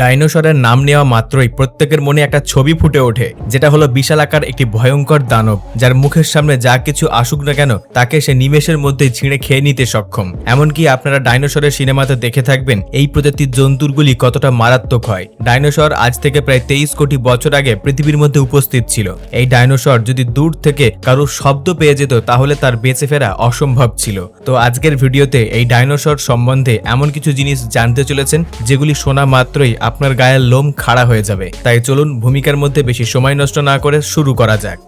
ডাইনোসরের নাম নেওয়া মাত্রই প্রত্যেকের মনে একটা ছবি ফুটে ওঠে, যেটা হলো বিশাল আকার একটি ভয়ঙ্কর দানব, যার মুখের সামনে যা কিছু আসুক না কেন, তাকে সে নিমেষের মধ্যে ছিঁড়ে খেয়ে নিতে সক্ষম। এমনকি আপনারা ডাইনোসরের সিনেমাতে দেখে থাকবেন, এই প্রজাতির জন্তুরগুলি কতটা মারাত্মক হয়। ডাইনোসর আজ থেকে প্রায় তেইশ কোটি বছর আগে পৃথিবীর মধ্যে উপস্থিত ছিল। এই ডাইনোসর যদি দূর থেকে কারও শব্দ পেয়ে যেত, তাহলে তার বেঁচে ফেরা অসম্ভব ছিল। তো আজকের ভিডিওতে এই ডাইনোসর সম্বন্ধে এমন কিছু জিনিস জানতে চলেছেন, যেগুলি শোনা মাত্রই আপনার গায়ের লোম খাড়া হয়ে যাবে। তাই চলুন ভূমিকার মধ্যে বেশি সময় নষ্ট না করে শুরু করা যাক।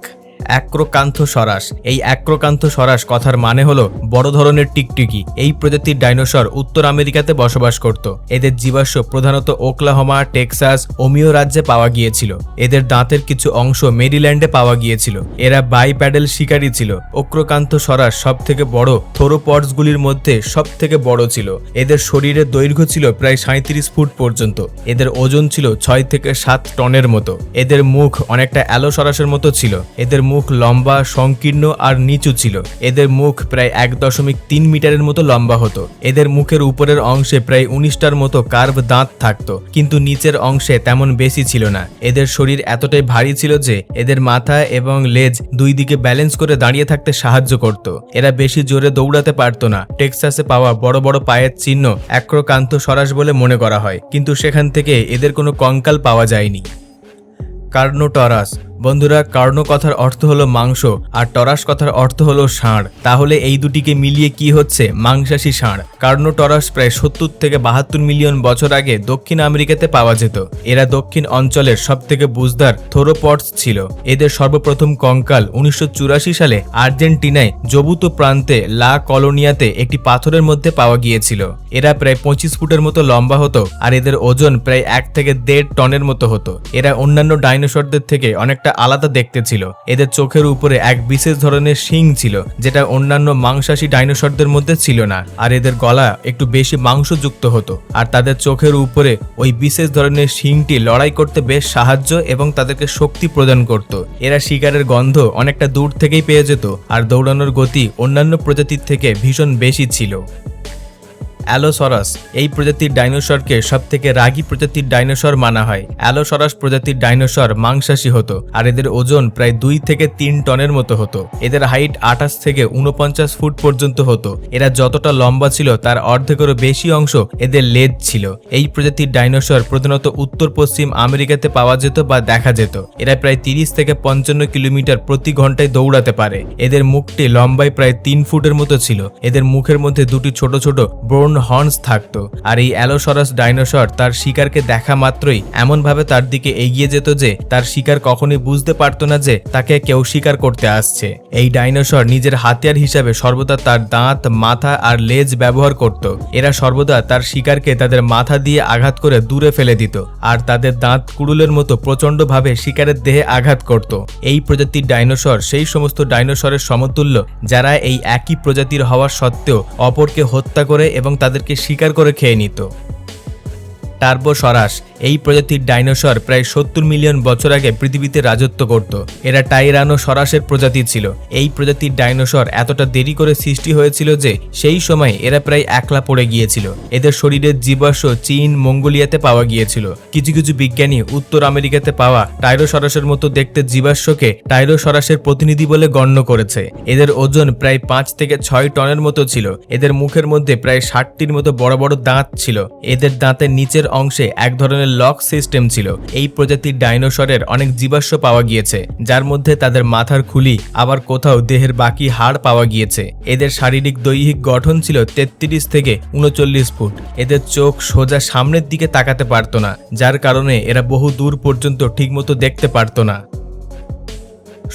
অ্যাক্রোকান্থ সরাস এই অ্যাক্রোকান্থ সরাস কথার মানে হলো বড় ধরনের টিকটিকি। এই প্রজাতির ডাইনোসর উত্তর আমেরিকাতে বসবাস করত। এদের জীবাশ্ম প্রধানত ওকলাহমা, টেক্সাস, ওমিও রাজ্যে পাওয়া গিয়েছিল। এদের দাঁতের কিছু অংশ মেরিল্যান্ডে পাওয়া গিয়েছিল। এরা বাই প্যাডেল শিকারী ছিল। অক্রকান্ত সরাস সব থেকে বড় থোরোপডসগুলির মধ্যে সব থেকে বড় ছিল। এদের শরীরের দৈর্ঘ্য ছিল প্রায় সাঁত্রিশ ফুট পর্যন্ত। এদের ওজন ছিল ছয় থেকে সাত টনের মতো। এদের মুখ অনেকটা অ্যালো সরাসের মতো ছিল। এদের মুখ লম্বা, সংকীর্ণ আর নিচু ছিল। এদের মুখ প্রায় এক দশমিক তিন মিটারের মতো লম্বা হতো। এদের মুখের উপরের অংশে প্রায় উনিশটার মতো কার্ভ দাঁত থাকতো, কিন্তু নিচের অংশে তেমন বেশি ছিল না। এদের শরীর এতটাই ভারী ছিল যে এদের মাথা এবং লেজ দুই দিকে ব্যালেন্স করে দাঁড়িয়ে থাকতে সাহায্য করত। এরা বেশি জোরে দৌড়াতে পারতো না। টেক্সাসে পাওয়া বড় বড় পায়ের চিহ্ন অ্যাক্রোকান্ত সরাস বলে মনে করা হয়, কিন্তু সেখান থেকে এদের কোনো কঙ্কাল পাওয়া যায়নি। কার্নোটরাস বন্ধুরা, কার্নো কথার অর্থ হলো মাংস আর টরাস কথার অর্থ হলো ষাঁড়। তাহলে এই দুটিকে মিলিয়ে কি হচ্ছে? মাংসাশী ষাঁড়। কার্নোটরাস প্রায় সত্তর থেকে বাহাত্তর মিলিয়ন বছর আগে দক্ষিণ আমেরিকাতে পাওয়া যেত। এরা দক্ষিণ অঞ্চলের সব থেকে বুঝদার থোরোপটস ছিল। এদের সর্বপ্রথম কঙ্কাল উনিশশো চুরাশি সালে আর্জেন্টিনায় জবুত প্রান্তে লা কলোনিয়াতে একটি পাথরের মধ্যে পাওয়া গিয়েছিল। এরা প্রায় পঁচিশ ফুটের মতো লম্বা হতো আর এদের ওজন প্রায় এক থেকে দেড় টনের মতো হতো। এরা অন্যান্য ডাইনোসরদের থেকে অনেকটা আলাদা দেখতে ছিল। এদের চোখের উপরে এক বিশেষ ধরনের শিং ছিল, যেটা অন্যান্য মাংসাশী ডাইনোসরদের মধ্যে ছিল না। আর এদের গলা একটু বেশি মাংসযুক্ত হতো। আর তাদের চোখের উপরে ওই বিশেষ ধরনের শিংটি লড়াই করতে বেশ সাহায্য এবং তাদেরকে শক্তি প্রদান করত। এরা শিকারের গন্ধ অনেকটা দূর থেকেই পেয়ে যেত, আর দৌড়ানোর গতি অন্যান্য প্রজাতির থেকে ভীষণ বেশি ছিল। অ্যালোসরাস এই প্রজাতির ডাইনোসরকে সব থেকে রাগী প্রজাতির ডাইনোসর মানা হয়। অ্যালোসরাস প্রজাতির ডাইনোসর মাংসাশী হতো আর এদের ওজন প্রায় দুই থেকে তিন টনের মতো হতো। এদের হাইট আঠাশ থেকে উনপঞ্চাশ ফুট পর্যন্ত হতো। এরা যতটা লম্বা ছিল তার অর্ধেকেরও বেশি অংশ এদের লেজ ছিল। এই প্রজাতির ডাইনোসর প্রধানত উত্তর পশ্চিম আমেরিকাতে পাওয়া যেত বা দেখা যেত। এরা প্রায় তিরিশ থেকে পঞ্চান্ন কিলোমিটার প্রতি ঘন্টায় দৌড়াতে পারে। এদের মুখটি লম্বায় প্রায় তিন ফুটের মতো ছিল। এদের মুখের মধ্যে দুটি ছোট ছোট ব্রোন হর্নস থাকতো। আর এই অ্যালোসরাস ডাইনোসর তার শিকারকে দেখা মাত্রই এমনভাবে তার দিকে এগিয়ে যেত যে তার শিকার কখনোই বুঝতে পারতো না যে তাকে কেউ শিকার করতে আসছে। এই ডাইনোসর নিজের হাতিয়ার হিসাবে সর্বদা তার দাঁত, মাথা আর লেজ ব্যবহার করত। এরা সর্বদা তার শিকারকে তাদের মাথা দিয়ে আঘাত করে দূরে ফেলে দিত আর তাদের দাঁত কুড়ুলের মতো প্রচণ্ডভাবে শিকারের দেহে আঘাত করত। এই প্রজাতির ডাইনোসর সেই সমস্ত ডাইনোসরের সমতুল্য যারা এই একই প্রজাতির হওয়ার সত্ত্বেও অপরকে হত্যা করে এবং তাদেরকে শিকার করে খেয়ে নিত। টার্বো সরাস এই প্রজাতির ডাইনোসর প্রায় সত্তর মিলিয়ন বছর আগে পৃথিবীতে রাজত্ব করত। এরা টাইরানো সরাসের প্রজাতি ছিল। এই প্রজাতির ডাইনোসর এতটা দেরি করে সৃষ্টি হয়েছিল যে সেই সময় এরা প্রায় একলা পড়ে গিয়েছিল। এদের শরীরের জীবাশ্ম চীন, মঙ্গোলিয়াতে পাওয়া গিয়েছিল। কিছু কিছু বিজ্ঞানী উত্তর আমেরিকাতে পাওয়া টাইরোসরাসের মতো দেখতে জীবাশ্মকে টাইরোসরাসের প্রতিনিধি বলে গণ্য করেছে। এদের ওজন প্রায় পাঁচ থেকে ছয় টনের মতো ছিল। এদের মুখের মধ্যে প্রায় ষাটটির মতো বড় বড় দাঁত ছিল। এদের দাঁতের নিচের অংশে এক ধরনের লক সিস্টেম ছিল। এই প্রজাতির ডাইনোসরের অনেক জীবাশ্ম পাওয়া গিয়েছে, যার মধ্যে তাদের মাথার খুলি, আবার কোথাও দেহের বাকি হাড় পাওয়া গিয়েছে। এদের শারীরিক দৈহিক গঠন ছিল তেত্রিশ থেকে উনচল্লিশ ফুট। এদের চোখ সোজা সামনের দিকে তাকাতে পারতো না, যার কারণে এরা বহু দূর পর্যন্ত ঠিকমতো দেখতে পারতো না।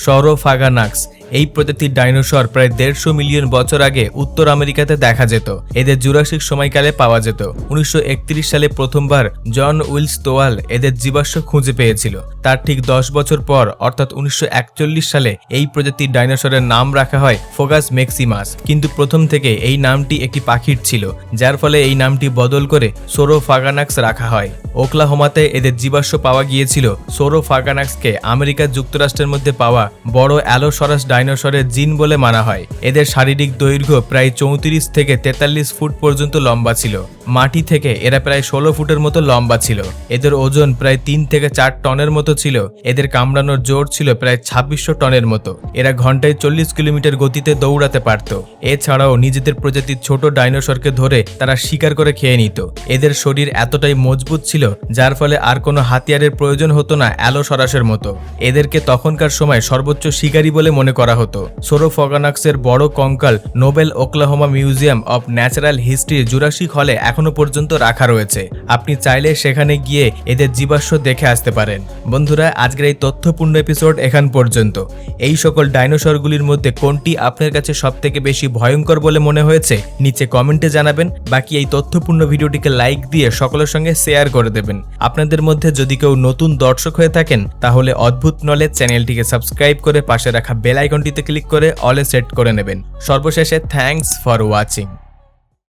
সরোফাগানাক্স এই প্রজাতির ডাইনোসর প্রায় দেড়শো মিলিয়ন বছর আগে উত্তর আমেরিকাতে দেখা যেত। এদের জুরাসিক সময়কালে পাওয়া যেত। উনিশশো একত্রিশ সালে প্রথমবার জন উইলস তোয়াল এদের জীবাশ্ম খুঁজে পেয়েছিল। তার ঠিক দশ বছর পর, অর্থাৎ উনিশশো একচল্লিশ সালে, এই প্রজাতির ডাইনোসরের নাম রাখা হয় ফোগাস মেক্সিমাস। কিন্তু প্রথম থেকে এই নামটি একটি পাখির ছিল, যার ফলে এই নামটি বদল করে সোরোফাগানাক্স রাখা হয়। ওকলাহোমাতে এদের জীবাশ্ম পাওয়া গিয়েছিল। সোরো ফাগানাক্সকে আমেরিকা যুক্তরাষ্ট্রের মধ্যে পাওয়া বড় অ্যালোসরাস ডাইনোসরের জিন বলে মানা হয়। এদের শারীরিক দৈর্ঘ্য প্রায় চৌত্রিশ থেকে তেতাল্লিশ ফুট পর্যন্ত লম্বা ছিল। মাটি থেকে এরা প্রায় ষোলো ফুটের মতো লম্বা ছিল। এদের ওজন প্রায় তিন থেকে চার টনের মতো ছিল। এদের কামড়ানোর জোর ছিল প্রায় ছাব্বিশশো টনের মতো। এরা ঘন্টায় চল্লিশ কিলোমিটার গতিতে দৌড়াতে পারত। এছাড়াও নিজেদের প্রজাতির ছোট ডাইনোসরকে ধরে তারা শিকার করে খেয়ে নিত। এদের শরীর এতটাই মজবুত ছিল, যার ফলে আর কোনো হাতিয়ারের প্রয়োজন হতো না অ্যালোসরাসের মতো। এদেরকে তখনকার সময় সর্বোচ্চ শিকারী বলে মনে করা হতো। সোরোফগানাক্সের বড় কঙ্কাল Noble Oklahoma museum of natural history Jurassic হলে এখনও পর্যন্ত রাখা রয়েছে। আপনি চাইলে সেখানে গিয়ে এদের জীবাশ্ম দেখে আসতে পারেন। বন্ধুরা, আজকের এই তথ্যপূর্ণ এপিসোড এখান পর্যন্ত। এই সকল ডাইনোসরগুলির মধ্যে কোনটি আপনার কাছে সবথেকে বেশি ভয়ঙ্কর বলে মনে হয়েছে, নিচে কমেন্টে জানাবেন। বাকি এই তথ্যপূর্ণ ভিডিওটিকে লাইক দিয়ে সকলের সঙ্গে শেয়ার করে দেবেন। আপনাদের মধ্যে যদি কেউ নতুন দর্শক হয়ে থাকেন, তাহলে অদ্ভুত নলেজ চ্যানেলটিকে সাবস্ক্রাইব করে পাশে রাখা বেল আইকনটিতে ক্লিক করে অলে সেট করে নেবেন। সর্বশেষে থ্যাংকস ফর ওয়াচিং।